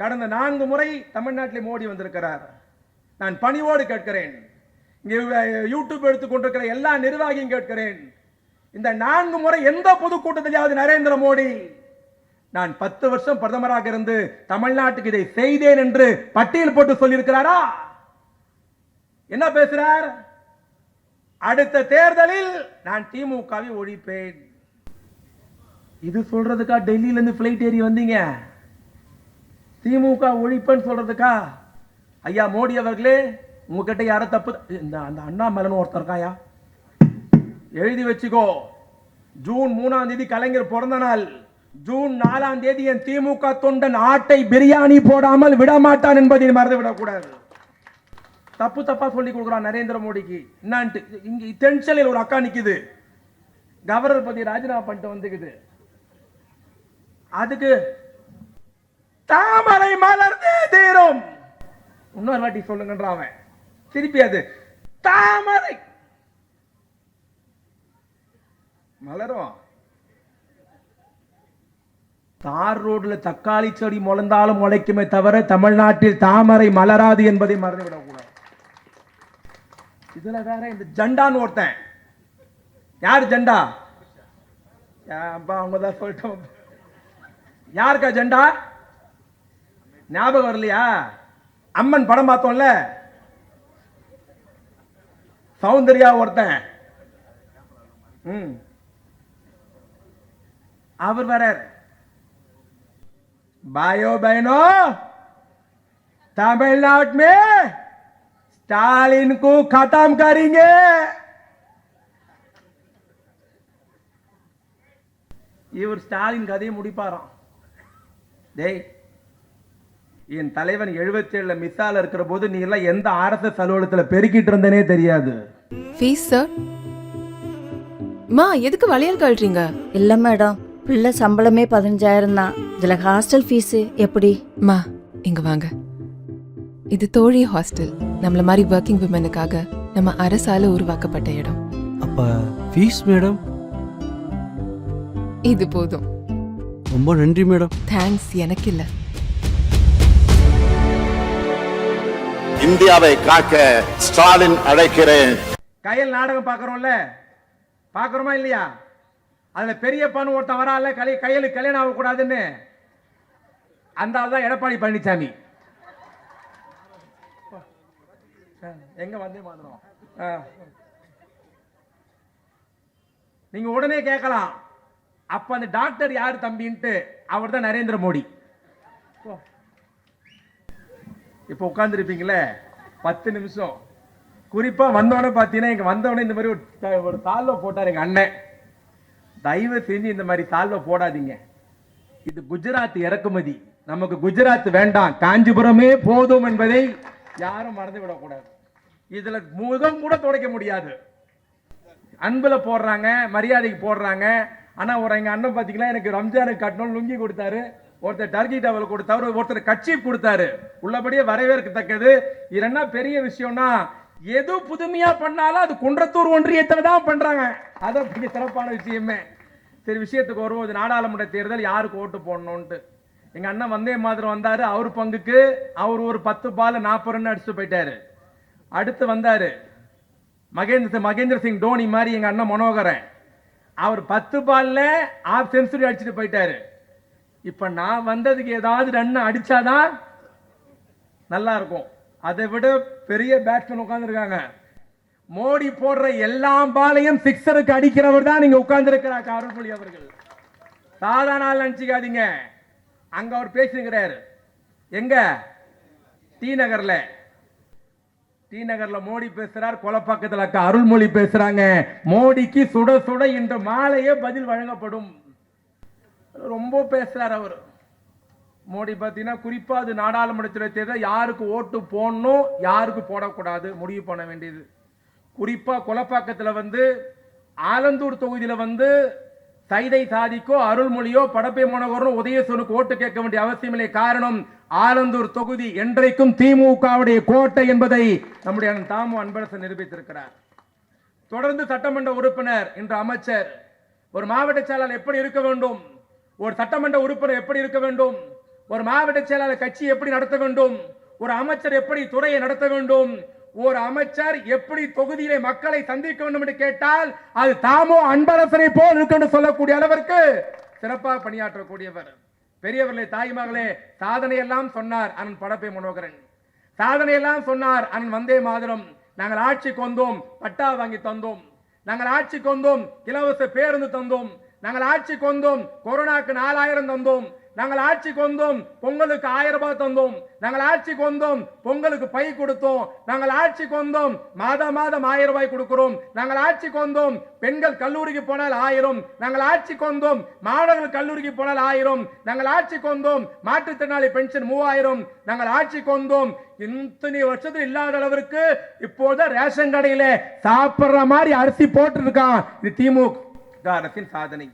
கடந்த நான்கு முறை தமிழ்நாட்டில் மோடி வந்திருக்கிறார். நான் பணிவோடு கேட்கிறேன். இங்கே யூடியூப் எடுத்துக்கொண்டிருக்கிற எல்லா நிர்வாகியும் கேட்கிறேன். இந்த நான்கு முறை எந்த பொதுக்கூட்டத்திலாவது நரேந்திர மோடி? நான் பத்து வருஷம் பிரதமராக இருந்து தமிழ்நாட்டுக்கு இதை செய்தேன் என்று பட்டியல் போட்டு சொல்லியிருக்கிறாரா? என்ன பேசுறார்? அடுத்த தேர்தலில் நான் திமுகவை ஒழிப்பேன். இது சொல்றதுக்கா டெல்லியில இருந்து பிளைட் ஏறி வந்தீங்க? திமுக ஒழிப்புன்னு சொல்றதுக்கா? ஐயா மோடி அவர்களே உங்ககிட்ட யாரோ தப்பு இந்த அந்த அண்ணாமலைன்னு ஒருத்தர் இருக்காயா? எழுதி வச்சுக்கோ. ஜூன் மூணாம் தேதி கலைஞர் பிறந்த நாள். ஜூன் நாலாம் தேதி என் திமுக தொண்டன் ஆட்டை பிரியாணி போடாமல் விடமாட்டான் என்பதை மறந்து விடக்கூடாது தப்பு தப்பா சொல்லி கொடுக்குறான் நரேந்திர மோடிக்கு. என்னான்ட்டு இங்க தென்செல்லையில் ஒரு அக்கா நிக்குது. கவர்னர் பத்தி ராஜினாமா பண்ணிட்டு வந்துக்குது. அதுக்கு தாமரை மலர்ந்தே தீரும். இன்னொரு வாட்டி சொல்லுங்கன்றான் அவன். திருப்பி அது. தாமரை. மலரும் தார் ரோடுல தக்காளி செடி முளைந்தாலும் முளைக்குமே தவிர தமிழ்நாட்டில் தாமரை மலராது என்பதை மறந்துவிடக்கூடாது. இதுல வேற இந்த ஜண்டான்னு ஒருத்தன். யார் ஜெண்டா? அப்பா அவங்க தான் சொல்லிட்டோம். யாருக்கா ஜெண்டா? ஞாபகம் வரலையா? அம்மன் படம் பார்த்தோம்ல? சௌந்தர்யா ஒருத்தன். ம். அவர் வரார் பாயோ பைனோ தமிழ்நாட் ஸ்டாலினுக்கு ஸ்டாலின் கு கதாம் கரீங்க. இவர் ஸ்டாலின் கதையை முடிப்பாராம். டேய் என் தலைவன் 77 ஏழுல மிஸ்ஸால இருக்கிற போது நீ எல்லாம் எந்த ஆர்எஸ்எஸ் அலுவலகத்துல பெருக்கிட்டு இருந்தனே தெரியாது. ஃபீஸ் சார் மா எதுக்கு வளையல் கழறீங்க? இல்லை மேடம் பிள்ளை சம்பளமே பதினஞ்சாயிரம் தான். இதில் ஹாஸ்டல் ஃபீஸு எப்படி? மா இங்க வாங்க. இது தோழி ஹாஸ்டல் நம்மள மாதிரி ஒர்க்கிங் விமனுக்காக நம்ம அரசால உருவாக்கப்பட்ட இடம். அப்ப ஃபீஸ் மேடம் இது போதும். ரொம்ப நன்றி மேடம் தேங்க்ஸ் எனக்கு இல்ல இந்தியாவை காக்க ஸ்டாலின் அழைக்கிறேன். கையல் நாடகம் பாக்குறோம்ல பாக்குறோமா இல்லையா? அதுல பெரிய பணம் ஒருத்தன் வரால கலை கையில் கல்யாணம் ஆகக்கூடாதுன்னு. அந்த ஆள் தான் எடப்பாடி பழனிசாமி எங்க வந்தே மாதிரம்? நீங்க உடனே கேட்கலாம். அப்ப அந்த டாக்டர் யார் தம்பின்ட்டு அவர் தான் நரேந்திர மோடி. இப்போ உட்காந்துருப்பீங்களே பத்து நிமிஷம். குறிப்பாக வந்தோடனே பார்த்தீங்கன்னா இங்கே வந்தவொடனே இந்த மாதிரி ஒரு த- ஒரு தாழ்வை போட்டார் எங்கள் அண்ணன். தயவு செஞ்சு இந்த மாதிரி தாழ்வை போடாதீங்க. இது குஜராத் இறக்குமதி. நமக்கு குஜராத் வேண்டாம். காஞ்சிபுரமே போதும் என்பதை யாரும் மறந்து விடக்கூடாது. இதில் முகம் கூட துடைக்க முடியாது. அன்பில் போடுறாங்க மரியாதைக்கு போடுறாங்க. ஆனால் ஒரு எங்கள் அண்ணன் பார்த்தீங்கன்னா எனக்கு ரம்ஜானுக்கு கட்டணும் லுங்கி கொடுத்தாரு. ஒருத்தர் டர்கி டவல் கொடுத்தாரு ஒருத்தர் கட்சி கொடுத்தாரு. உள்ளபடியே வரவேற்கத்தக்கது. இது என்ன பெரிய விஷயம்னா எது புதுமையா பண்ணாலும் அது குன்றத்தூர் ஒன்றியத்தை தான் பண்றாங்க. அதை பெரிய சிறப்பான விஷயமே. சரி விஷயத்துக்கு வருவோம் இது நாடாளுமன்ற தேர்தல் யாருக்கு ஓட்டு போடணும்ட்டு எங்கள் அண்ணன் வந்தே மாதிரி வந்தார். அவர் பங்குக்கு அவர் ஒரு பத்து பால் நாற்பது ரன் அடிச்சுட்டு போயிட்டாரு. அடுத்து வந்தார். மகேந்திர மகேந்திர சிங் டோனி மாதிரி எங்கள் அண்ணன் மனோகரன். அவர் பத்து பாலில் ஆஃப் செஞ்சுரி அடிச்சுட்டு போயிட்டாரு. இப்போ நான் வந்ததுக்கு ஏதாவது ரன் அடித்தாதான் நல்லா இருக்கும் அதை விட பெரிய பேட்ஸ்மேன் உட்காந்துருக்காங்க மோடி போடுற எல்லா பாலையும் சிக்ஸருக்கு அடிக்கிறவர் தான் நீங்க உட்கார்ந்துருக்கிறார் அருள்மொழி அவர்கள். சாதாரண ஆள் நினச்சிக்காதீங்க. அங்க அவர் பேசுகிறாரு எங்க? டி நகர்ல. டி நகர்ல மோடி பேசுறார் கொலப்பாக்கத்தில் அக்கா அருள்மொழி பேசுறாங்க. மோடிக்கு சுட சுட இன்று மாலையே பதில் வழங்கப்படும். ரொம்ப பேசுறார் அவர். மோடி பார்த்தீங்கன்னா குறிப்பாக அது நாடாளுமன்றத்தில் தேர்தல் யாருக்கு ஓட்டு போடணும் யாருக்கு போடக்கூடாது முடிவு பண்ண வேண்டியது. குறிப்பாக கொலப்பாக்கத்தில் வந்து ஆலந்தூர் தொகுதியில் வந்து சைதை சாதிக்கோ அருள்மொழியோ படப்பை மனோகரோ உதயசூனுக்கு ஓட்டு கேட்க வேண்டிய அவசியமில்லை. காரணம் ஆலந்தூர் தொகுதி என்றைக்கும் திமுகவுடைய கோட்டை என்பதை நம்முடைய தாமு அன்பரசன் நிரூபித்திருக்கிறார். தொடர்ந்து சட்டமன்ற உறுப்பினர் இன்று அமைச்சர். ஒரு மாவட்ட செயலாளர் எப்படி இருக்க வேண்டும்? ஒரு சட்டமன்ற உறுப்பினர் எப்படி இருக்க வேண்டும்? ஒரு மாவட்ட செயலாளர் கட்சி எப்படி நடத்த வேண்டும்? ஒரு அமைச்சர் எப்படி துறையை நடத்த வேண்டும்? ஒரு அமைச்சர் எப்படி தொகுதியிலே மக்களை சந்திக்க வேண்டும் என்று கேட்டால் அது தாமோ அன்பரசனை போல் இருக்கும் சொல்லக்கூடிய அளவிற்கு சிறப்பாக பணியாற்றக்கூடியவர். பெரியவர்களே தாய்மகளே சாதனை எல்லாம் சொன்னார் அண்ணன் படப்பை மனோகரன். சாதனை எல்லாம் சொன்னார் அண்ணன் வந்தே மாதிரம். நாங்கள் ஆட்சிக்கு வந்தோம் பட்டா வாங்கி தந்தோம். நாங்கள் ஆட்சிக்கு வந்தோம் இலவச பேருந்து தந்தோம். நாங்கள் ஆட்சிக்கு வந்தோம் கொரோனாக்கு நாலாயிரம் தந்தோம். நாங்கள் ஆட்சிக்கு வந்தோம் பொங்கலுக்கு ஆயிரம் ரூபாய் தந்தோம். நாங்கள் ஆட்சிக்கு வந்தோம் பொங்கலுக்கு பை கொடுத்தோம். நாங்கள் ஆட்சிக்கு வந்தோம் மாதம் மாதம் ஆயிரம் ரூபாய் கொடுக்கிறோம். நாங்கள் ஆட்சிக்கு வந்தோம் பெண்கள் கல்லூரிக்கு போனால் ஆயிரம். நாங்கள் ஆட்சிக்கு வந்தோம் மாணவர்கள் கல்லூரிக்கு போனால் ஆயிரம். நாங்கள் ஆட்சிக்கு வந்தோம் மாற்றுத்திறனாளி பென்ஷன் மூவாயிரம். நாங்கள் ஆட்சிக்கு வந்தோம் இத்தனை வருஷத்துல இல்லாத அளவிற்கு இப்போது ரேஷன் கடையில சாப்பிட்ற மாதிரி அரிசி போட்டிருக்கான். இது திமுக. அரசின் சாதனை.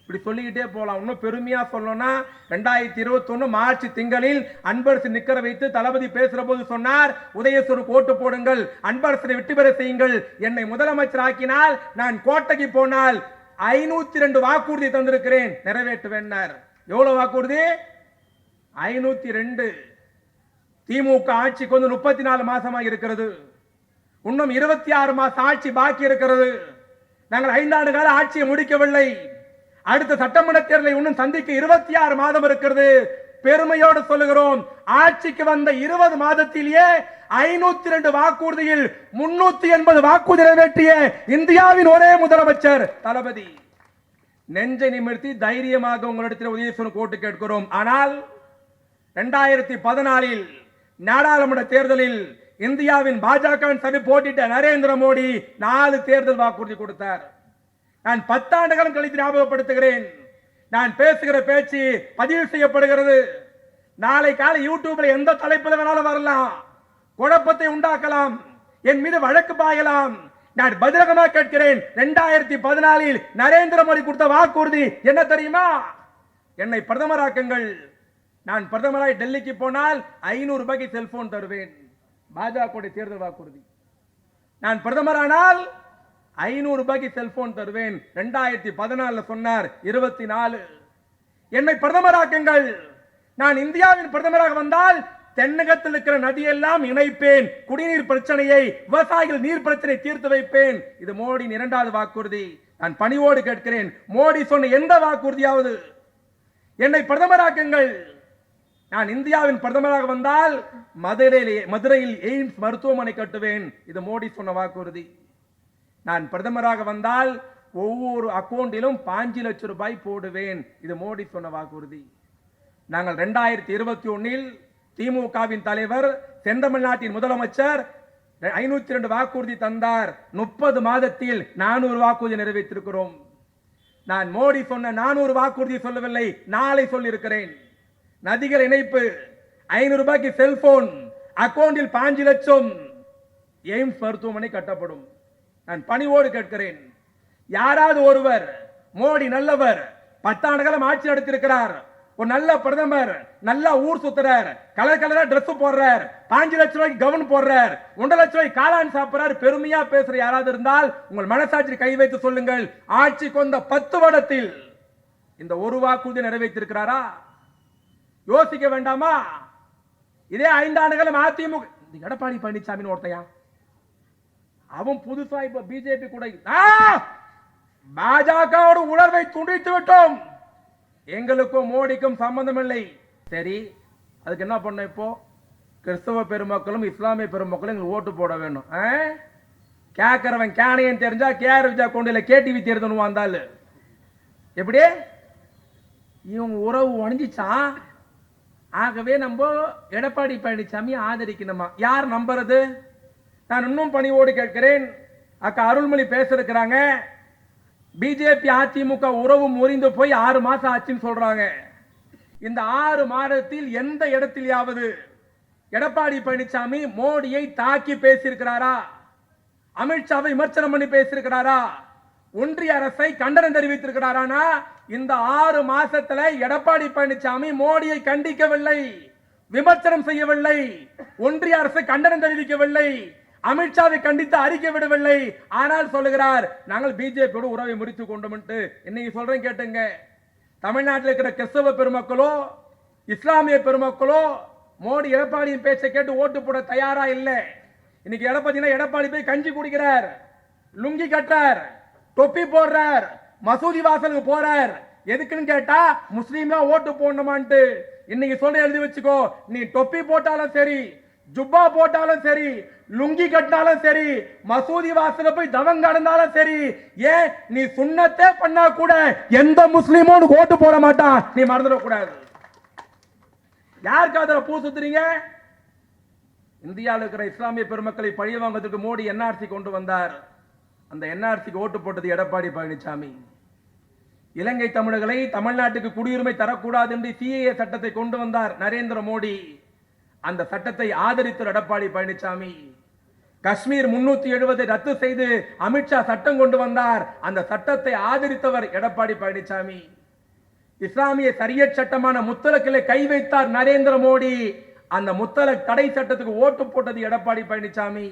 இப்படி சொல்லிக்கிட்டே போகலாம் இன்னும் பெருமையா சொல்லணும்னா ரெண்டாயிரத்தி இருபத்தொன்னு மார்ச் திங்களில் அன்பரசு நிக்கர வைத்து தளபதி பேசுற போது சொன்னார் உதயசூருக்கு ஓட்டு போடுங்கள் அன்பரசனை வெற்றி பெற செய்யுங்கள். என்னை முதலமைச்சர் ஆக்கினால் நான் கோட்டைக்கு போனால் ஐநூத்தி ரெண்டு வாக்குறுதி தந்திருக்கிறேன். நிறைவேற்றுவேன்னார் எவ்வளவு வாக்குறுதி? ஐநூத்தி ரெண்டு திமுக ஆட்சிக்கு வந்து முப்பத்தி நாலு மாசமாக இருக்கிறது. இன்னும் இருபத்தி ஆறு மாசம் ஆட்சி பாக்கி இருக்கிறது. நாங்கள் ஐந்தாண்டு கால ஆட்சியை முடிக்கவில்லை. அடுத்த சட்டமன்ற தேர்தலை இன்னும் சந்திக்க இருபத்தி ஆறு மாதம் இருக்கிறது. பெருமையோடு சொல்லுகிறோம். ஆட்சிக்கு வந்த இருபது மாதத்திலேயே ஐநூத்தி ரெண்டு வாக்குறுதியில் முன்னூத்தி எண்பது வாக்குறுதி நிறைவேற்றிய இந்தியாவின் ஒரே முதலமைச்சர் தளபதி. நெஞ்சை நிமிர்த்தி தைரியமாக உங்களிடத்தில் உதயசூரன் கோட்டு கேட்கிறோம். ஆனால் ரெண்டாயிரத்தி பதினாலில் நாடாளுமன்ற தேர்தலில் இந்தியாவின் பாஜகவின் சபை போட்டிட்ட நரேந்திர மோடி நாலு தேர்தல் வாக்குறுதி கொடுத்தார். நான் பத்தாண்டுகளும் கழித்து ஞாபகப்படுத்துகிறேன். நான் பேசுகிற பேச்சு பதிவு செய்யப்படுகிறது. நாளை காலை யூடியூப்ல எந்த தலைப்பில் வேணாலும் வரலாம். குழப்பத்தை உண்டாக்கலாம். என் மீது வழக்கு பாயலாம். நான் பதிலகமாக கேட்கிறேன். ரெண்டாயிரத்தி பதினாலில் நரேந்திர மோடி கொடுத்த வாக்குறுதி என்ன தெரியுமா? என்னை பிரதமராக்குங்கள். நான் பிரதமராய் டெல்லிக்கு போனால் ஐநூறு ரூபாய்க்கு செல்போன் தருவேன். பாஜக தேர்தல் வாக்குறுதி. நான் பிரதமரானால் ஐநூறு ரூபாய்க்கு செல்போன் தருவேன். ரெண்டாயிரத்தி பதினாலுல சொன்னார் இருபத்தி நாலு என்னை பிரதமராக்குங்கள். நான் இந்தியாவின் பிரதமராக வந்தால் தென்னகத்தில் இருக்கிற நதியெல்லாம் இணைப்பேன். குடிநீர் பிரச்சனையை விவசாயிகள் நீர் பிரச்சனை தீர்த்து வைப்பேன். இது மோடியின் இரண்டாவது வாக்குறுதி. நான் பணிவோடு கேட்கிறேன். மோடி சொன்ன எந்த வாக்குறுதியாவது என்னை பிரதமராக்குங்கள். நான் இந்தியாவின் பிரதமராக வந்தால் மதுரையில் மதுரையில் எய்ம்ஸ் மருத்துவமனை கட்டுவேன். இது மோடி சொன்ன வாக்குறுதி. நான் பிரதமராக வந்தால் ஒவ்வொரு அக்கவுண்டிலும் பாஞ்சு லட்சம் ரூபாய் போடுவேன். இது மோடி சொன்ன வாக்குறுதி. நாங்கள் ரெண்டாயிரத்தி இருபத்தி ஒன்னில் திமுகவின் தலைவர் தென்தமிழ்நாட்டின் முதலமைச்சர் ஐநூத்தி ரெண்டு வாக்குறுதி தந்தார். முப்பது மாதத்தில் நானூறு வாக்குறுதி நிறைவேற்றிருக்கிறோம். நான் மோடி சொன்ன நானூறு வாக்குறுதி சொல்லவில்லை நாளை சொல்லியிருக்கிறேன். நதிகள் இணைப்பு ஐநூறு ரூபாய்க்கு செல்போன் அக்கவுண்டில் பாஞ்சு லட்சம். எய்ம்ஸ் மருத்துவமனை கட்டப்படும். நான் பணிவோடு கேட்கிறேன். யாராவது ஒருவர் மோடி நல்லவர் பத்தாண்டு காலம் ஆட்சி நடத்திருக்கிறார் ஒரு நல்ல பிரதமர் நல்ல ஊர் சுத்துறார் கலர் கலரா Dress போடுறார் பாஞ்சு லட்சம் ரூபாய்க்கு கவன் போடுறார் ஒன்றரை லட்சம் ரூபாய் காளான் சாப்பிடுறார் பெருமையா பேசுற யாராவது இருந்தால் உங்கள் மனசாட்சி கை வைத்து சொல்லுங்கள். ஆட்சி கொண்ட பத்து வருடத்தில் இந்த ஒரு வாக்குறுதி நிறைவேற்றிருக்கிறாரா? யோசிக்க வேண்டாமா? இதே ஐந்தாண்டுகளும் அதிமுக இந்த எடப்பாடி பழனிசாமின்னு ஒருத்தையா அவன் புதுசா இப்ப பிஜேபி கூட பாஜகவோட உணர்வை துண்டித்து விட்டோம். எங்களுக்கும் மோடிக்கும் சம்பந்தம் இல்லை சரி அதுக்கு என்ன பண்ண இப்போ? கிறிஸ்தவ பெருமக்களும் இஸ்லாமிய பெருமக்களும் எங்களுக்கு ஓட்டு போட வேணும். ஆ? கேட்கறவன் கேனையன் தெரிஞ்சா கேஆர் விஜயா கொண்டில கேடிவி தேர்தல் வந்தாள். எப்படி? இவங்க உறவு உணஞ்சிச்சான் ஆகவே நம்ம எடப்பாடி பழனிசாமி ஆதரிக்கணுமா? யார் நம்புறது? நான் இன்னும் பணிவோடு கேட்கிறேன். அக்கா அருள்மொழி பேசிருக்கிறாங்க பிஜேபி அதிமுக உறவு முறிந்து போய் ஆறு மாசம் ஆச்சுன்னு சொல்றாங்க. இந்த ஆறு மாதத்தில் எந்த இடத்திலேயாவது எடப்பாடி பழனிசாமி மோடியை தாக்கி பேசியிருக்கிறாரா? அமித்ஷாவை விமர்சனம் பண்ணி பேசியிருக்கிறாரா? ஒன்றிய அரசை கண்டனம் தெரிவித்திருக்கிறாரானா? இந்த ஆறு மாசத்துல எடப்பாடி பழனிசாமி மோடியை கண்டிக்கவில்லை விமர்சனம் செய்யவில்லை ஒன்றிய அரசு கண்டனம் தெரிவிக்கவில்லை அமித்ஷாவை கண்டித்து அறிக்கை விடவில்லை. ஆனால் சொல்லுகிறார் நாங்கள் பிஜேபியோடு உறவை முடித்து கொண்டோம் இன்னைக்கு சொல்றேன் கேட்டுங்க. தமிழ்நாட்டில் இருக்கிற கிறிஸ்தவ பெருமக்களோ இஸ்லாமிய பெருமக்களோ மோடி எடப்பாடியின் பேச்சை கேட்டு ஓட்டு போட தயாரா இல்லை. இன்னைக்கு எடப்பாடினா எடப்பாடி போய் கஞ்சி குடிக்கிறார் லுங்கி கட்டுறார் தொப்பி போடுறார் மசூதி வாசலுக்கு போறார். எதுக்குன்னு கேட்டா முஸ்லீம்னா ஓட்டு போடணுமான்ட்டு. இன்னைக்கு சொல்ற எழுதி வச்சுக்கோ. நீ தொப்பி போட்டாலும் சரி ஜுப்பா போட்டாலும் சரி லுங்கி கட்டினாலும் சரி மசூதி வாசல போய் தவம் கடந்தாலும் சரி ஏன் நீ சுண்ணத்தே பண்ணா கூட எந்த முஸ்லீமும் உனக்கு ஓட்டு போட மாட்டான். நீ மறந்துடக்கூடாது யாருக்கு அதில் பூ சுத்துறீங்க? இந்தியாவில் இருக்கிற இஸ்லாமிய பெருமக்களை பழி வாங்குறதுக்கு மோடி என்ஆர்சி கொண்டு வந்தார். அந்த என்ஆர்சிக்கு ஓட்டு போட்டது எடப்பாடி பழனிசாமி இலங்கை தமிழர்களை தமிழ்நாட்டுக்கு குடியுரிமை தரக்கூடாது என்று சிஏஏ சட்டத்தை கொண்டு வந்தார் நரேந்திர மோடி. அந்த சட்டத்தை ஆதரித்தார் எடப்பாடி பழனிசாமி காஷ்மீர் முன்னூத்தி எழுபது ரத்து செய்து அமித்ஷா சட்டம் கொண்டு வந்தார். அந்த சட்டத்தை ஆதரித்தவர் எடப்பாடி பழனிசாமி இஸ்லாமிய சரியத் சட்டமான முத்தலக்கிலே கை வைத்தார் நரேந்திர மோடி. அந்த முத்தலக் தடை சட்டத்துக்கு ஓட்டு போட்டது எடப்பாடி பழனிசாமி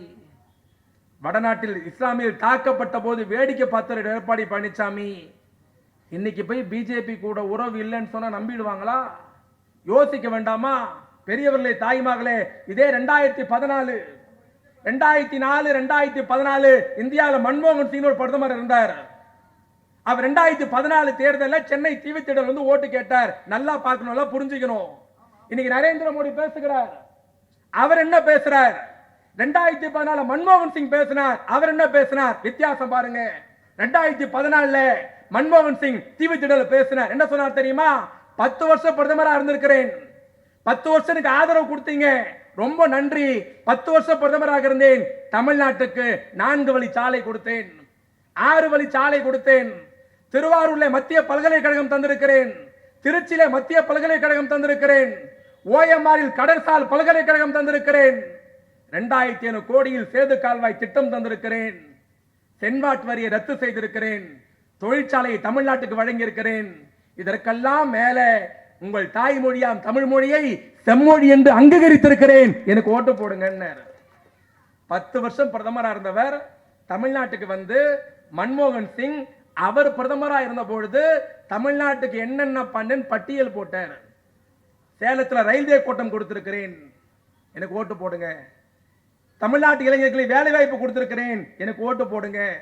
வடநாட்டில் இஸ்லாமியில் தாக்கப்பட்ட போது வேடிக்கை பார்த்தவர் எடப்பாடி பழனிசாமி இன்னைக்கு போய் பிஜேபி கூட உறவு இல்லைன்னு சொன்னா நம்பிடுவாங்களா? யோசிக்க வேண்டாமா? பெரியவர்களே தாய்மார்களே இதே ரெண்டாயிரத்தி பதினாலு ரெண்டாயிரத்தி நாலு ரெண்டாயிரத்தி பதினாலு இந்தியாவில் மன்மோகன் சிங் ஒரு பிரதமர் இருந்தார். அவர் ரெண்டாயிரத்தி பதினாலு தேர்தலில் சென்னை தீவுத்திடல் வந்து ஓட்டு கேட்டார். நல்லா பார்க்கணும் புரிஞ்சுக்கணும். இன்னைக்கு நரேந்திர மோடி பேசுகிறார். அவர் என்ன பேசுறார்? ரெண்டாயிரத்தி பதினாலு மன்மோகன் சிங் பேசினார். அவர் என்ன பேசினார்? வித்தியாசம் பாருங்க. ரெண்டாயிரத்தி பதினாலுல மன்மோகன் சிங் தீவுத்திடல பேசினார். என்ன சொன்னார் தெரியுமா? பத்து வருஷம் பிரதமராக இருந்திருக்கிறேன். பத்து வருஷம் எனக்கு ஆதரவு கொடுத்தீங்க. ரொம்ப நன்றி. பத்து வருஷம் பிரதமராக இருந்தேன். தமிழ்நாட்டுக்கு நான்கு வழி சாலை கொடுத்தேன். ஆறு வழி சாலை கொடுத்தேன். திருவாரூர்ல மத்திய பல்கலைக்கழகம் தந்திருக்கிறேன். திருச்சியில மத்திய பல்கலைக்கழகம் தந்திருக்கிறேன். ஓஎம்ஆரில் கடற்சால் பல்கலைக்கழகம் தந்திருக்கிறேன். ரெண்டாயிரத்தி ஐநூறு கோடியில் சேது கால்வாய் திட்டம் தந்திருக்கிறேன். சென்வாட் வரியை ரத்து செய்திருக்கிறேன். தொழிற்சாலையை தமிழ்நாட்டுக்கு வழங்கியிருக்கிறேன். இதற்கெல்லாம் மேல உங்கள் தாய்மொழியாம் தமிழ் மொழியை செம்மொழி என்று அங்கீகரித்திருக்கிறேன். எனக்கு ஓட்டு போடுங்க பத்து வருஷம் பிரதமராக இருந்தவர் தமிழ்நாட்டுக்கு வந்து மன்மோகன் சிங். அவர் பிரதமராக இருந்த பொழுது தமிழ்நாட்டுக்கு என்னென்ன பண்ணுன்னு பட்டியல் போட்டார். சேலத்தில் ரயில்வே கோட்டம் கொடுத்திருக்கிறேன். எனக்கு ஓட்டு போடுங்க. தமிழ்நாட்டு இளைஞர்களை வேலை வாய்ப்பு கொடுத்திருக்கிறேன். எனக்கு ஓட்டு போடுங்க.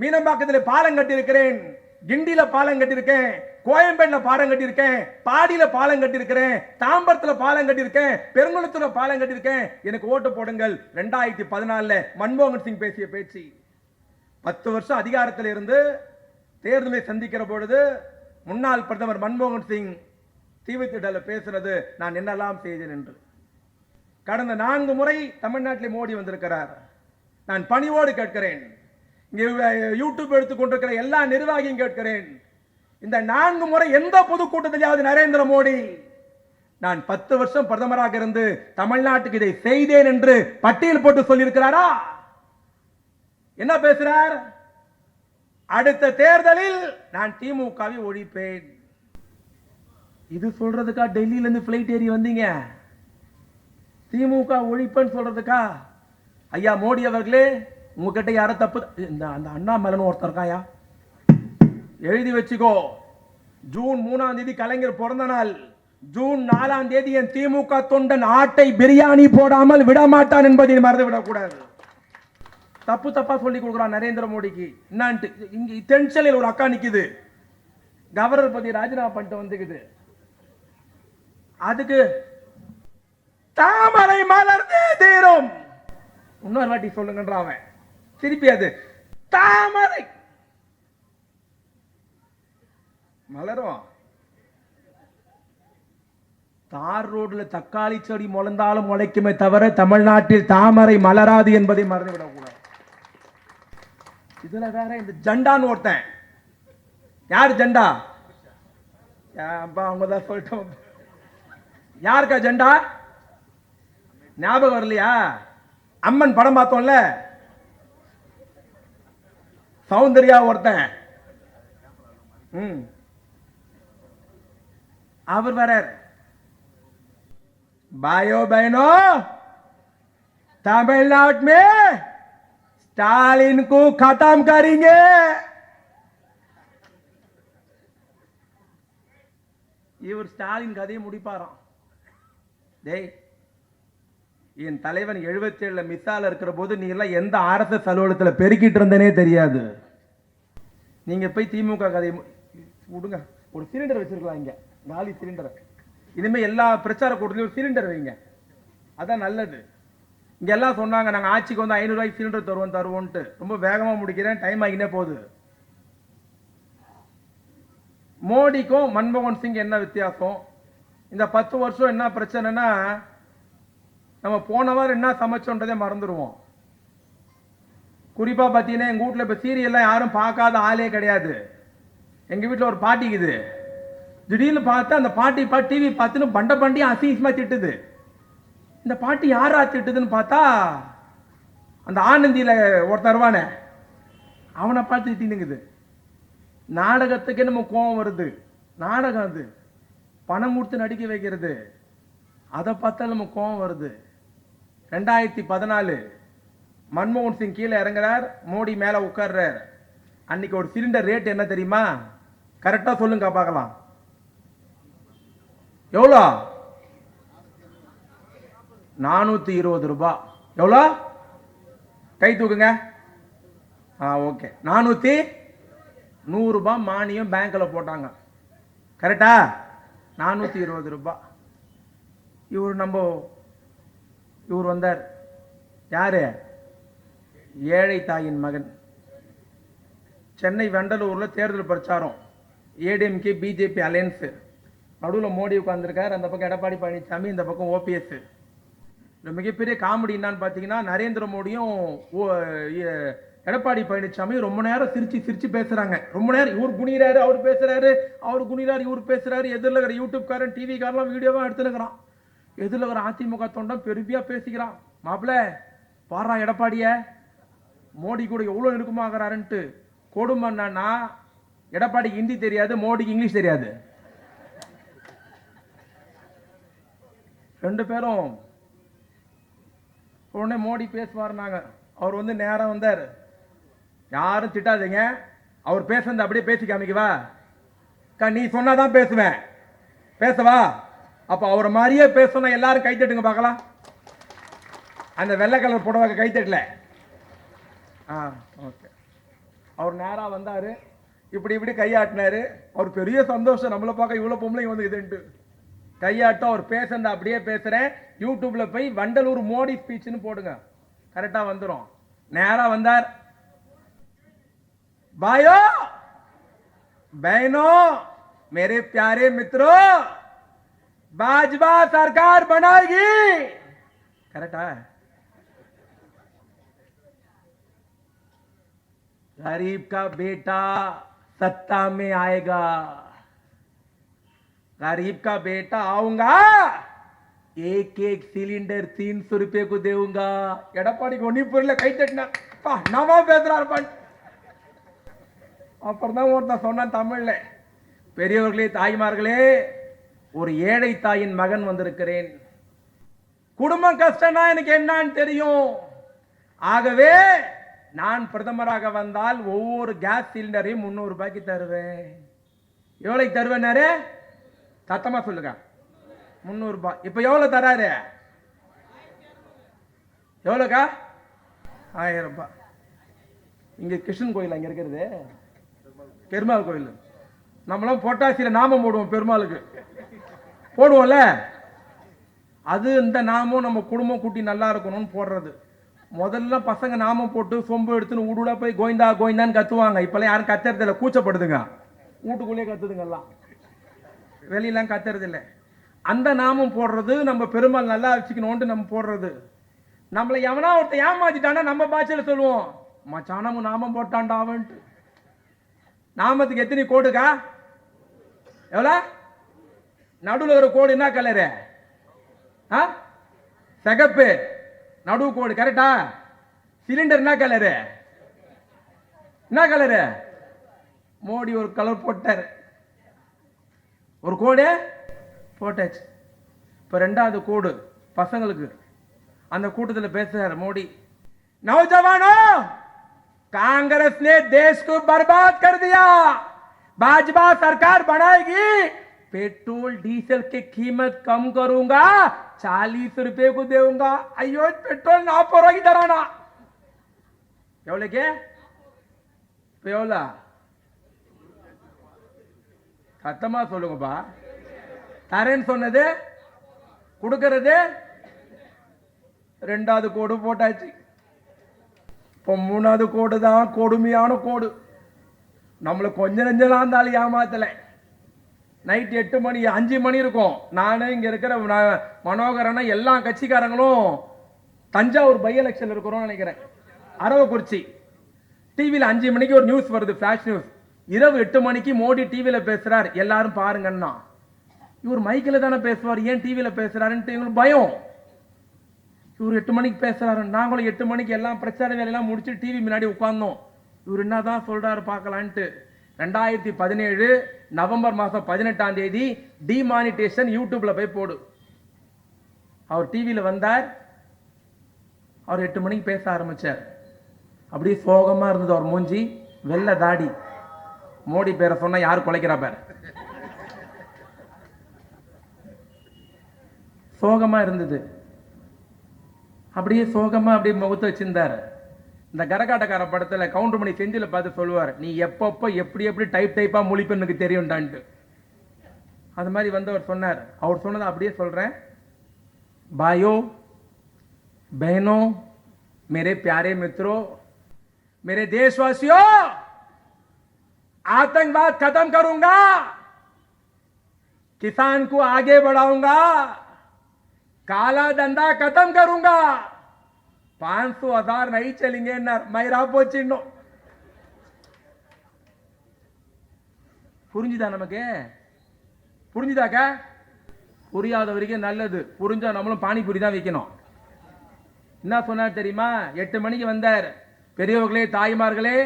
மீனம்பாக்கத்தில் பாலம் கட்டியிருக்கிறேன். கிண்டியில பாலம் கட்டியிருக்கேன். கோயம்பேட்டில் பாலம் கட்டியிருக்கேன். பாடியில பாலம் கட்டியிருக்கிறேன். தாம்பரத்தில் பாலம் கட்டியிருக்கேன். பெருங்குளத்துல பாலம் கட்டியிருக்கேன். எனக்கு ஓட்டு போடுங்கள். ரெண்டாயிரத்தி பதினாலில் மன்மோகன் சிங் பேசிய பேச்சு. பத்து வருஷம் அதிகாரத்தில் இருந்து தேர்தலை சந்திக்கிற பொழுது முன்னாள் பிரதமர் மன்மோகன் சிங் தீவுத்திடல பேசுனது நான் என்னெல்லாம் செய்தேன் என்று. கடந்த நான்கு முறை தமிழ்நாட்டில் மோடி வந்திருக்கிறார். நான் பணிவோடு கேட்கிறேன். இங்கே யூடியூப் எடுத்துக்கொண்டிருக்கிற எல்லா நிர்வாகியும் கேட்கிறேன். இந்த நான்கு முறை எந்த பொதுக்கூட்டத்திலாவது நரேந்திர மோடி? நான் பத்து வருஷம் பிரதமராக இருந்து தமிழ்நாட்டுக்கு இதை செய்தேன் என்று பட்டியல் போட்டு சொல்லியிருக்கிறாரா? என்ன பேசுறார்? அடுத்த தேர்தலில் நான் திமுகவை ஒழிப்பேன். இது சொல்றதுக்கா டெல்லியில இருந்து பிளைட் ஏறி வந்தீங்க? திமுக ஒழிப்புன்னு சொல்றதுக்கா? ஐயா மோடி அவர்களே உங்ககிட்ட யார தப்பு இந்த அந்த அண்ணாமலன் ஒருத்தர் இருக்காயா? எழுதி வச்சுக்கோ. ஜூன் மூணாம் தேதி கலைஞர் பிறந்த நாள். ஜூன் நாலாம் தேதி என் திமுக தொண்டன் ஆட்டை பிரியாணி போடாமல் விடமாட்டான் என்பதை மறந்து விடக்கூடாது தப்பு தப்பா சொல்லி கொடுக்குறான் நரேந்திர மோடிக்கு. என்னான்ட்டு இங்க தென்செல்லையில் ஒரு அக்கா நிக்குது. கவர்னர் பத்தி ராஜினாமா பண்ணிட்டு வந்துக்குது. அதுக்கு தாமரை மலர்ந்தே தீரும். இன்னொரு வாட்டி சொல்லுங்கன்றான் அவன். திருப்பி அது. தாமரை. மலரும் தார் ரோட்ல தக்காளி செடி முளைந்தாலும் முளைக்குமே தவிர தமிழ்நாட்டில் தாமரை மலராது என்பதை மறந்துவிடக்கூடாது. இதுல வேற இந்த ஜண்டான்னு ஒருத்தன். யார் ஜெண்டா? அப்பா அவங்க தான் சொல்லிட்டோம். யாருக்கா ஜெண்டா? ஞாபகம் வரலையா? அம்மன் படம் பார்த்தோம்ல? சௌந்தர்யா ஒருத்தன். ம். அவர் வரார் பயோ பைனோ தமிழ்நாட் மே ஸ்டாலின் கு கதாம் காரீங்க. இவர் ஸ்டாலின் கதையை முடிப்பாராம். டேய் என் தலைவன் 77 ஏழுல மிஸ்ஸால இருக்கிற போது நீ எல்லாம் எந்த ஆர்எஸ்எஸ் அலுவலகத்தில் பெருக்கிட்டு இருந்தனே தெரியாது. நீங்க போய் திமுக கதையை விடுங்க. ஒரு சிலிண்டர் வச்சிருக்கலாம் இங்க. காலி சிலிண்டர். இனிமேல் எல்லா பிரச்சார கூட்டத்திலையும் ஒரு சிலிண்டர் வைங்க. அதான் நல்லது. இங்கே எல்லாம் சொன்னாங்க நாங்கள் ஆட்சிக்கு வந்து ஐநூறுரூவாய்க்கு சிலிண்டர் தருவோம் தருவோன்ட்டு ரொம்ப வேகமாக முடிக்கிறேன். டைம் ஆகினே போகுது. மோடிக்கும் மன்மோகன் சிங் என்ன வித்தியாசம்? இந்த பத்து வருஷம் என்ன பிரச்சனைனா நம்ம போன வாரம் என்ன சமைச்சோன்றதே மறந்துடுவோம் குறிப்பாக பார்த்தீங்கன்னா எங்கள் வீட்ல இப்போ சீரியல்லாம் யாரும் பார்க்காத ஆளே கிடையாது. எங்கள் வீட்டில் ஒரு பாட்டிக்குது திடீர்னு பார்த்தா அந்த பாட்டி பா டிவி பார்த்துன்னு பண்ட பண்டி அசிங்கமாக திட்டுது. இந்த பாட்டி யாரா திட்டுதுன்னு பார்த்தா அந்த ஆனந்தியில் ஒருத்தன் வருவானே. அவனை பார்த்து திட்டினுங்குது நாடகத்துக்கே நம்ம கோபம் வருது. நாடகம் அது. பணம் கொடுத்து நடிக்க வைக்கிறது. அதை பார்த்தா நம்ம கோபம் வருது. ரெண்டாயிரத்தி பதினாலு மன்மோகன் சிங் கீழே இறங்குறார். மோடி மேலே உட்கார்றார். அன்னைக்கு ஒரு சிலிண்டர் ரேட் என்ன தெரியுமா? கரெக்டாக சொல்லுங்க பார்க்கலாம். எவ்வளோ? நானூற்றி இருபது ரூபாய் எவ்வளோ? கை தூக்குங்க. ஆ ஓகே நானூற்றி நூறுரூபா மானியம் பேங்க்கில் போட்டாங்க. கரெக்டா நானூற்றி இருபது ரூபாய் இவர் நம்ம இவர் வந்தார். யார்? ஏழை தாயின் மகன். சென்னை வெண்டலூரில் தேர்தல் பிரச்சாரம். ADMK BJP alliance. நடுவில் மோடி உட்காந்துருக்கார் அந்த பக்கம் எடப்பாடி பழனிசாமி இந்த பக்கம் ஓபிஎஸ். இந்த மிகப்பெரிய காமெடி என்னான்னு பார்த்தீங்கன்னா நரேந்திர மோடியும் ஓ- எடப்பாடி பழனிசாமி ரொம்ப நேரம் சிரிச்சு சிரிச்சு பேசுறாங்க. ரொம்ப நேரம் இவர் குனிகிறாரு அவர் பேசுறாரு அவர் குனிகிறார் இவர் பேசுறாரு. எதிரில் இருக்கிற யூடியூப்காரன் டிவிக்காரெல்லாம் வீடியோவாக எடுத்துனுக்குறான் எதில் ஒரு அதிமுக தொண்டன் பெருமையாக பேசிக்கிறான்? மாப்பிள்ள பாரா எடப்பாடிய மோடி கூட எவ்வளோ நெருக்கமாகறாருன்ட்டு. கொடுமை என்னன்னா எடப்பாடிக்கு ஹிந்தி தெரியாது மோடிக்கு இங்கிலீஷ் தெரியாது. ரெண்டு பேரும் உடனே மோடி பேசுவார்னாங்க அவர் வந்து நேரம் வந்தார். யாரும் திட்டாதீங்க. அவர் பேசுனது அப்படியே பேசி காமிக்கவா? நீ சொன்னாதான் பேசுவேன். பேசவா? அப்போ அவரை மாதிரியே பேசணும் எல்லாரும் கை தட்டுங்க பார்க்கலாம் அந்த வெள்ளை கலர் புடவை கை தட்டல ஆ ஓகே அவர் நேராக வந்தார் இப்படி இப்படி கையாட்டினாரு அவர் பெரிய சந்தோஷம் நம்மளை பார்க்க இவ்வளோ பொம்பளைங்க வந்து இதுன்ட்டு கையாட்டம் அவர் பேசுறத அப்படியே பேசுகிறேன் யூடியூப்ல போய் வண்டலூர் மோடி ஸ்பீச்னு போடுங்க கரெக்டாக வந்துடும் நேராக வந்தார் भाइयों बहनों मेरे प्यारे मित्रों भाजपा सरकार बनाएगी करेक्ट है गरीब का बेटा सत्ता में आएगा गरीब का बेटा आऊंगा एक एक सिलेंडर तीन सौ रुपये को देऊंगा எடப்பாடிக்கு ஒன்றும் புரியல கை தட்டினா பா நாம பேசுறாரு பாட்டு அப்புறம் தான் ஒருத்தன் சொன்னான் தமிழ்ல பெரியவர்களே தாய்மார்களே ஒரு ஏழை தாயின் மகன் வந்திருக்கிறேன். குடும்பம் கஷ்டம்னா எனக்கு என்னன்னு தெரியும். ஆகவே நான் பிரதமராக வந்தால் ஒவ்வொரு கேஸ் சிலிண்டரையும் முந்நூறு ரூபாய்க்கு தருவேன். எவ்வளோக்கு தருவேன்னாரு சத்தமா சொல்லுங்க. முந்நூறு ரூபாய். இப்போ எவ்வளோ தராரு? எவ்வளோக்கா ஆயிரம் ரூபாய். இங்கே கிருஷ்ணன் கோயில் அங்கே இருக்கிறது. பெருமாள் கோயில். நம்மளாம் பொட்டாசியில் நாமம் போடுவோம் பெருமாளுக்கு. போடுவோம்ல? அது இந்த நாமம் நம்ம குடும்பம் கூட்டி நல்லா இருக்கணும்னு போடுறது. முதல்ல பசங்க நாமம் போட்டு சொம்பு எடுத்துன்னு ஊடுல போய் கோயந்தா கோயந்தான்னு கத்துவாங்க. இப்போல்லாம் யாரும் கத்துறதில்ல. கூச்சப்படுதுங்க. வீட்டுக்குள்ளேயே கத்துதுங்க எல்லாம். வெளியெல்லாம் கத்துறதில்ல. அந்த நாமம் போடுறது நம்ம பெருமாள் நல்லா வச்சுக்கணும்ட்டு நம்ம போடுறது. நம்மளை எவனா ஒருத்தன் ஏமாத்திட்டானா நம்ம பாஷையில் சொல்லுவோம். மச்சானமும் நாமம் போட்டான்டா அவன்ட்டு. நாமத்துக்கு எத்தனை கோடுக்கா? எவ்வளோ நடுவில் இருக்கிற கோடு என்ன கலரு ஆ சிகப்பு நடுவு கோடு கரெக்டா சிலிண்டர் என்ன கலரு என்ன கலரு மோடி ஒரு கலர் போட்டார் ஒரு கோடு போட்டாச்சு இப்போ ரெண்டாவது கோடு பசங்களுக்கு அந்த கூட்டத்தில் பேசுறாரு மோடி नौजवानों कांग्रेस ने देश को बर्बाद कर दिया भाजपा सरकार बनाएगी। पेट्रोल डीजल की कीमत कम करूंगा चालीस रुपए को देऊंगा। अयो पेट्रोल ना पोरोगी दराना எவ்வளோக்கு இப்போ எவ்வளோ சத்தமா சொல்லுங்கப்பா தரேன்னு சொன்னது கொடுக்கறது ரெண்டாவது கோடு போட்டாச்சு இப்போ மூணாவது கோடு தான் கொடுமையான கோடு நம்மளை கொஞ்ச நெஞ்சலாம் இருந்தாலும் ஏமாத்தலை. நைட் எட்டு மணி அஞ்சு மணி இருக்கும். நான் இங்கே இருக்கிற ந- மனோகரனா எல்லா கட்சிக்காரங்களும் தஞ்சாவூர் பை எலெக்ஷன் இருக்கிறோம்னு நினைக்கிறேன். அரவக்குறிச்சி. டிவியில் அஞ்சு மணிக்கு ஒரு நியூஸ் வருது ஃபிளாஷ் நியூஸ் இரவு எட்டு மணிக்கு மோடி டிவியில் பேசுறார். எல்லாரும் பாருங்கன்னா. இவர் மைக்கில் தானே பேசுவார் ஏன் டிவியில் பேசுறாருன்ட்டு எங்களுக்கு பயம். இவர் எட்டு மணிக்கு பேசுறாரு. நாங்களும் எட்டு மணிக்கு எல்லாம் பிரச்சார வேலையெல்லாம் முடிச்சு டிவி முன்னாடி உட்காந்தோம் இவர் என்ன தான் சொல்கிறாரு பார்க்கலான்ட்டு. ரெண்டாயிரத்தி பதினேழு நவம்பர் மாதம் பதினெட்டாம் தேதி டிமானிட்டேஷன் யூடியூப்பில் போய் போடு. அவர் டிவியில் வந்தார். அவர் எட்டு மணிக்கு பேச ஆரம்பிச்சார். அப்படியே சோகமாக இருந்தது அவர் மூஞ்சி. வெள்ளை தாடி. மோடி பேரை சொன்னால் யார் குலைக்கிறா பேர். சோகமாக இருந்தது. அப்படியே சோகமாக அப்படியே முகத்தை வச்சிருந்தார். இந்த கரகாட்டக்கார படத்துல கவுண்டர் மணி செஞ்சில பார்த்து சொல்லுவார் நீ எப்பப்போ எப்படி எப்படி டைப் டைப்பா முழிப்பு எனக்கு தெரியும்டான்ட்டு அது மாதிரி வந்தவர் சொன்னார் அவர் சொன்னதை அப்படியே சொல்றேன் பாயோ बहनों मेरे प्यारे मित्रों मेरे देशवासियों आतंकवाद खत्म करूंगा किसान को आगे बढ़ाऊंगा काला धंधा खत्म करूंगा పాంచు அதார் నై చెలింగేన్నారు మైరాపు వచ్చిండో புரிஞ்சுதா நமக்கு? புரிஞ்சுதாக்கா? புரியாத வரைக்கும் நல்லது. புரிஞ்சா நம்மளும் பானிபூரி தான் வைக்கணும். என்ன சொன்னார் தெரியுமா? எட்டு மணிக்கு வந்தார். பெரியவர்களே தாய்மார்களே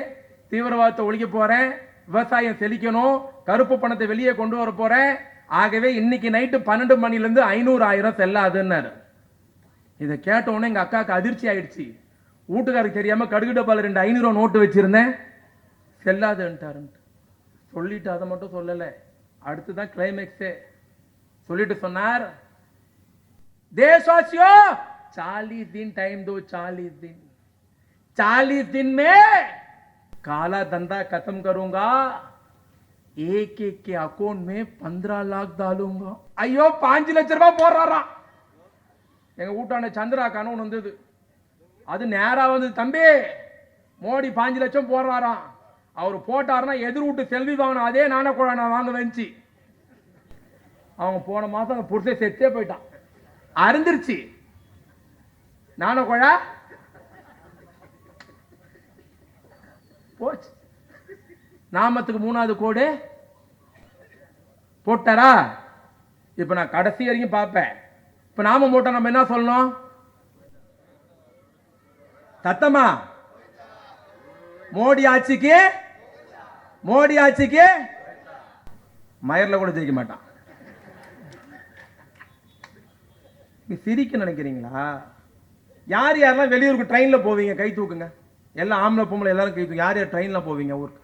தீவிரவாதத்தை ஒழிக்க போகிறேன் விவசாயம் செழிக்கணும். கருப்பு பணத்தை வெளியே கொண்டு வர போகிறேன் ஆகவே இன்னைக்கு நைட்டு பன்னெண்டு மணிலேருந்து ஐநூறு ஆயிரம் செல்லாதுன்னாரு. இதை கேட்ட உடனே எங்க அக்காவுக்கு அதிர்ச்சி ஆயிடுச்சு வீட்டுக்காருக்கு தெரியாம கடுகு டப்பால ரெண்டு ஐநூறு நோட்டு வச்சிருந்தேன் செல்லாதுன்ட்டாருன்ட்டு சொல்லிட்டு அதை மட்டும் சொல்லலை அடுத்து தான் கிளைமேக்ஸே சொல்லிட்டு சொன்னார் देशवासियों चालीस दिन टाइम दो चालीस दिन चालीस दिन में काला धंधा खत्म करूंगा एक एक के अकाउंट में पंद्रह लाख डालूंगा ஐயோ பாஞ்சு லட்ச ரூபாய் போடுறாராம் எங்கள் வீட்டான சந்திரா ஒன்று வந்தது. அது நேராக வந்தது தம்பி மோடி பாஞ்சு லட்சம் போடுறாராம். அவர் போட்டாருன்னா எதிர் வீட்டு செல்வி வாங்கின அதே நானே கூட நான் வாங்க வந்துச்சு அவங்க போன மாதம் அந்த புருஷன் செத்தே போயிட்டான். அருந்துருச்சு. நாணக்குழா போச்சு. நாமத்துக்கு மூணாவது கோடு. போட்டாரா? இப்போ நான் கடைசி வரைக்கும் பார்ப்பேன். இப்போ நாம மூட்டை நம்ம என்ன சொல்லணும்? தத்தமா மோடி ஆட்சிக்கு மோடி ஆட்சிக்கு மயரில் கூட ஜெயிக்க மாட்டான். நீ சிரிக்க நினைக்கிறீங்களா? யார் யாரெல்லாம் வெளியூருக்கு ட்ரெயினில் போவீங்க? கை தூக்குங்க. எல்லாம் ஆம்பளை பொம்பளை எல்லாரும் கை தூக்கு. யார் யார் ட்ரெயினில் போவீங்க ஊருக்கு?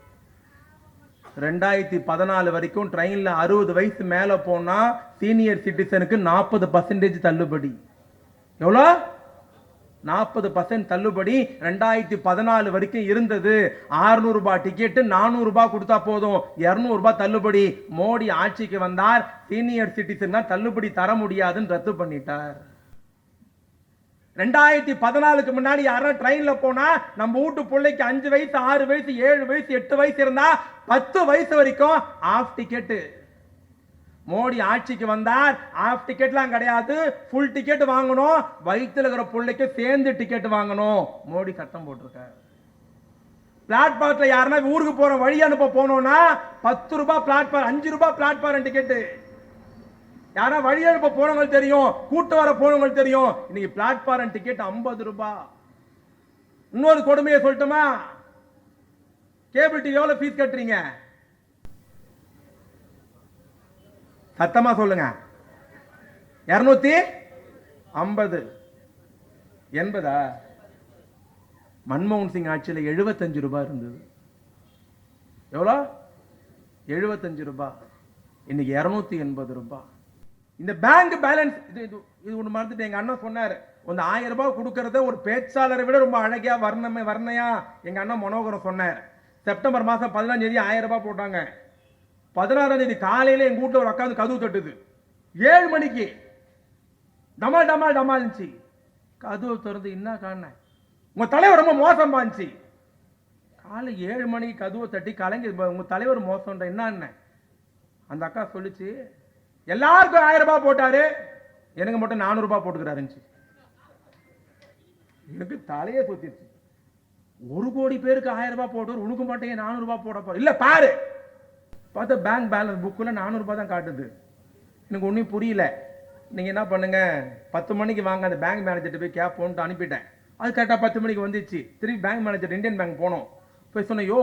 ரெண்டாயிரத்தி பதினாலு வரைக்கும் ட்ரெயினில் அறுபது வயசு மேலே போனால் சீனியர் சிட்டிசனுக்கு நாற்பது பர்சன்டேஜ் தள்ளுபடி. எவ்வளோ? நாற்பது பர்சன்ட் தள்ளுபடி ரெண்டாயிரத்தி பதினாலு வரைக்கும் இருந்தது. ஆறுநூறுபா டிக்கெட்டு நானூறுபா கொடுத்தா போதும். இரநூறுபா தள்ளுபடி. மோடி ஆட்சிக்கு வந்தார். சீனியர் சிட்டிசன் தள்ளுபடி தர முடியாதுன்னு ரத்து பண்ணிட்டார். ரெண்டாயிரத்தி பதினாலுக்கு முன்னாடி யாரும் ட்ரெயின்ல போனா நம்ம வீட்டு பிள்ளைக்கு அஞ்சு வயசு ஆறு வயசு ஏழு வயசு எட்டு வயசு இருந்தா பத்து வயசு வரைக்கும் ஆஃப் டிக்கெட்டு மோடி ஆட்சிக்கு வந்தார் ஆஃப் டிக்கெட்லாம் கிடையாது. ஃபுல் டிக்கெட் வாங்கணும். வயிற்றுல இருக்கிற பிள்ளைக்கு சேர்ந்து டிக்கெட் வாங்கணும். மோடி சட்டம் போட்டிருக்காரு. பிளாட்பாரத்தில் யாருன்னா ஊருக்கு போற வழி அனுப்ப போனோம்னா பத்து ரூபாய் பிளாட்பார் அஞ்சு ரூபாய் பிளாட்ஃபார்ம் டிக்கெட்டு யாரா வழி எழுப்ப போனவங்களுக்கு தெரியும் கூட்டு வர போனவங்களுக்கு தெரியும். இன்னைக்கு பிளாட்பாரம் டிக்கெட் ஐம்பது ரூபாய் இன்னொரு கொடுமையை சொல்லட்டுமா? கேபிள் டிவி எவ்வளவு ஃபீஸ் கட்டுறீங்க? சத்தமா சொல்லுங்க. இரநூத்தி ஐம்பது. எண்பதா மன்மோகன் சிங் ஆட்சியில் எழுபத்தஞ்சு ரூபாய் இருந்தது. எவ்வளோ? எழுபத்தஞ்சு ரூபாய் இன்னைக்கு இரநூத்தி எண்பது ரூபாய் இந்த பேங்க் பேலன்ஸ் இது இது இது ஒன்று மறந்துட்டு எங்கள் அண்ணன் சொன்னார் அந்த ஆயிரம் ரூபாய் கொடுக்கறத ஒரு பேச்சாளரை விட ரொம்ப அழகியாக வர்ணமே வர்ணையா? எங்கள் அண்ணன் மனோகரம் சொன்னார். செப்டம்பர் மாதம் பதினஞ்சாம் தேதி ஆயிரம் ரூபாய் போட்டாங்க. பதினாறாம் தேதி காலையில் எங்கள் வீட்டில் ஒரு அக்கா கதவு தட்டுது. ஏழு மணிக்கு. டமால் டமால் டமால் இருந்துச்சு. கதவு திறந்து என்ன காண உங்கள் தலைவர் ரொம்ப மோசம் இருந்துச்சு காலை ஏழு மணிக்கு கதவை தட்டி கலங்கி உங்கள் தலைவர் மோசம்ன்ற என்ன அந்த அக்கா சொல்லிச்சு எல்லாருக்கும் ஆயிரம் ரூபாய் போட்டாரு. எனக்கு மட்டும் நானூறுபா ரூபாய் போட்டுக்கிறாருச்சு எனக்கு தலையே சுத்திருச்சு. ஒரு கோடி பேருக்கு ஆயிரம் ரூபாய் போட்டு உனக்கு மட்டும் ஏன் நானூறு ரூபாய் போட போ இல்லை பாரு. பார்த்தா பேங்க் பேலன்ஸ் புக்கில் நானூறு ரூபாய் தான் காட்டுது. எனக்கு ஒன்றும் புரியல. நீங்கள் என்ன பண்ணுங்க? பத்து மணிக்கு வாங்க அந்த பேங்க் மேனேஜர்கிட்ட போய் கேப் போன்ட்டு அனுப்பிட்டேன். அது கரெக்டாக பத்து மணிக்கு வந்துச்சு. திருப்பி பேங்க் மேனேஜர் இந்தியன் பேங்க் போனோம். போய் சொன்னேன் யோ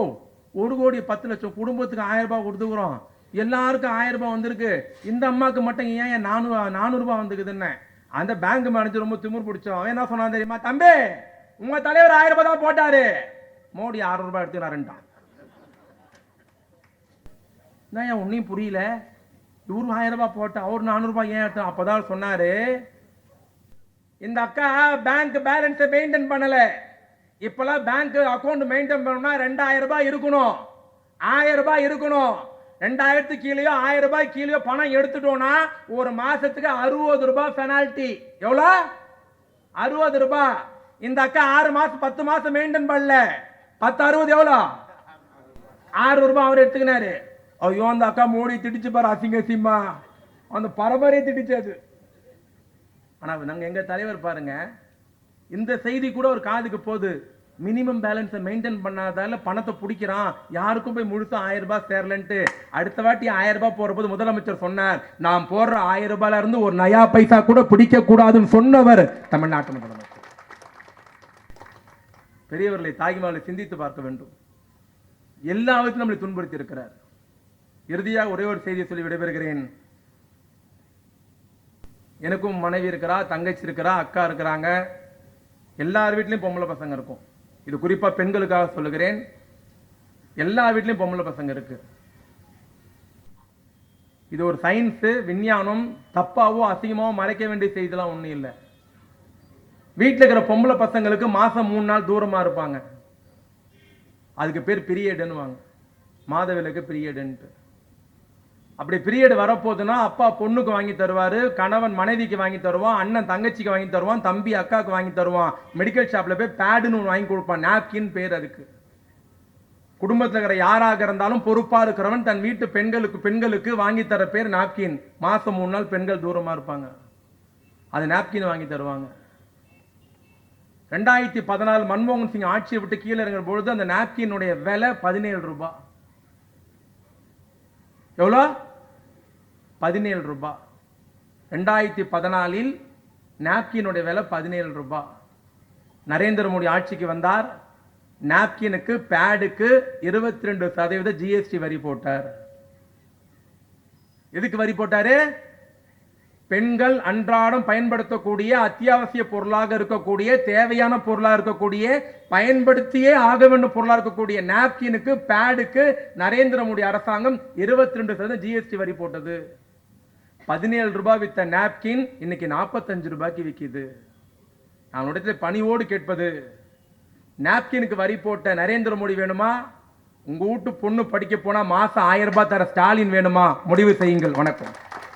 ஒரு கோடி பத்து லட்சம் குடும்பத்துக்கு ஆயிரம் ரூபாய் கொடுத்துக்குறோம். எல்லாருக்கும் ஆயிரம் ரூபாய் வந்திருக்கு. இந்த அம்மாவுக்கு மட்டும் ஏன் ஏன் நானூறு நானூறு வந்துக்குதுன்னு அந்த பேங்க் மேனேஜர் ரொம்ப திமிர் பிடிச்சோம் அவன். என்ன சொன்னான் தெரியுமா? தம்பி உங்க தலைவர் ஆயிரம் ரூபாய் தான் போட்டாரு. மோடி ஆறு ரூபாய் எடுத்துனாருன்ட்டான் நான் ஏன் ஒன்றையும் புரியல? இவரும் ஆயிரம் ரூபாய் போட்டா அவர் நானூறுபா ஏன் எடுத்தா அப்போதான் சொன்னாரு இந்த அக்கா பேங்க் பேலன்ஸை மெயின்டைன் பண்ணலை. இப்போல்லாம் பேங்க் அக்கௌண்ட் மெயின்டைன் பண்ணணும்னா ரெண்டாயிரம் ரூபாய் இருக்கணும். ஆயிரம் ரூபாய் இருக்கணும். ரெண்டாயிரத்து கீழேயோ ஆயிரம் ரூபாய் கீழேயோ பணம் எடுத்துட்டோம்னா ஒரு மாசத்துக்கு அறுபது ரூபாய் பெனால்டி எவ்வளோ? அறுபது ரூபாய். இந்த அக்கா ஆறு மாசம் பத்து மாசம் மெயின்டைன் பண்ணல. பத்து அறுபது எவ்வளோ? ஆறு ரூபாய் அவர் எடுத்துக்கினாரு. ஐயோ அந்த அக்கா மோடி திட்டிச்சு பாரு அசிங்க சிம்மா அந்த பரம்பரையை திட்டிச்சு அது. ஆனால் நாங்கள் எங்க தலைவர் பாருங்க இந்த செய்தி கூட ஒரு காதுக்கு போகுது. மினிமம் பேலன்ஸை மெயின்டைன் பண்ணாதால பணத்தை பிடிக்கிறான். யாருக்கும் போய் முழுசா ஆயிரம் ரூபாய் சேரலன்ட்டு. அடுத்த வாட்டி ஆயிரம் ரூபாய் போறபோது முதலமைச்சர் சொன்னார் நான் போடுற ஆயிரம் ரூபாயில இருந்து ஒரு நயா பைசா கூட பிடிக்க கூடாதுன்னு சொன்னவர் தமிழ்நாட்டு முதலமைச்சர். பெரியவர்களை தாய்மாலை சிந்தித்து பார்க்க வேண்டும். எல்லா விதத்திலும் நம்மளை துன்புறுத்தி இருக்கிறார். இறுதியாக ஒரே ஒரு செய்தியை சொல்லி விடைபெறுகிறேன். எனக்கும் மனைவி இருக்கிறா தங்கச்சி இருக்கிறா அக்கா இருக்கிறாங்க. எல்லார் வீட்லேயும் பொம்பளை பசங்க இருக்கும். இது குறிப்பாக பெண்களுக்காக சொல்லுகிறேன். எல்லா வீட்லேயும் பொம்பளை பசங்க இருக்கு. இது ஒரு சயின்ஸு விஞ்ஞானம் தப்பாவோ அசிங்கமாவோ மறைக்க வேண்டிய செய்திலாம் ஒன்றும் இல்லை. வீட்டில் இருக்கிற பொம்பளை பசங்களுக்கு மாதம் மூணு நாள் தூரமாக இருப்பாங்க. அதுக்கு பேர் பீரியடுன்னுவாங்க மாதவிலக்கு பீரியடுன்ட்டு அப்படி பீரியட் வரப்போகுதுன்னா அப்பா பொண்ணுக்கு வாங்கி தருவாரு கணவன் மனைவிக்கு வாங்கி தருவான் அண்ணன் தங்கச்சிக்கு வாங்கி தருவான் தம்பி அக்காவுக்கு வாங்கி தருவான். மெடிக்கல் ஷாப்ல போய் பேடுன்னு ஒன்று வாங்கி கொடுப்பான். நாப்கின் பேர் அதுக்கு. குடும்பத்தில் இருக்கிற யாராக இருந்தாலும் பொறுப்பா இருக்கிறவன் தன் வீட்டு பெண்களுக்கு பெண்களுக்கு வாங்கி தர பேர் நாப்கின் மாசம் மூணு நாள் பெண்கள் தூரமா இருப்பாங்க. அது நாப்கின் வாங்கி தருவாங்க. ரெண்டாயிரத்தி பதினாலு மன்மோகன் சிங் ஆட்சியை விட்டு கீழே இறங்குற பொழுது அந்த நாப்கினுடைய விலை பதினேழு ரூபாய். எவ்வளோ? பதினேழு ரூபாய் ரெண்டாயிரத்தி பதினாலில் நாப்கினுடைய விலை பதினேழு ரூபாய் நரேந்திர மோடி ஆட்சிக்கு வந்தார். நாப்கினுக்கு பேடுக்கு இருபத்தி ரெண்டு சதவீத ஜிஎஸ்டி வரி போட்டார். எதுக்கு வரி போட்டாரு? பெண்கள் அன்றாடம் பயன்படுத்தக்கூடிய அத்தியாவசிய பொருளாக இருக்கக்கூடிய தேவையான பொருளாக இருக்கக்கூடிய பயன்படுத்தியே ஆக வேண்டும் பொருளாக இருக்கக்கூடிய நாப்கினுக்கு பேடுக்கு நரேந்திர மோடி அரசாங்கம் இருபத்தி ரெண்டு சதவீதம் ஜிஎஸ்டி வரி போட்டது. பதினேழு ரூபாய் வித்த நாப்கின் இன்னைக்கு நாற்பத்தஞ்சு ரூபாய்க்கு விற்கிது நான் இடத்துல பணிவோடு கேட்பது நாப்கினுக்கு வரி போட்ட நரேந்திர மோடி வேணுமா? உங்கள் வீட்டு பொண்ணு படிக்க போனால் மாதம் ஆயிரம் ரூபாய் தர ஸ்டாலின் வேணுமா? முடிவு செய்யுங்கள். வணக்கம்.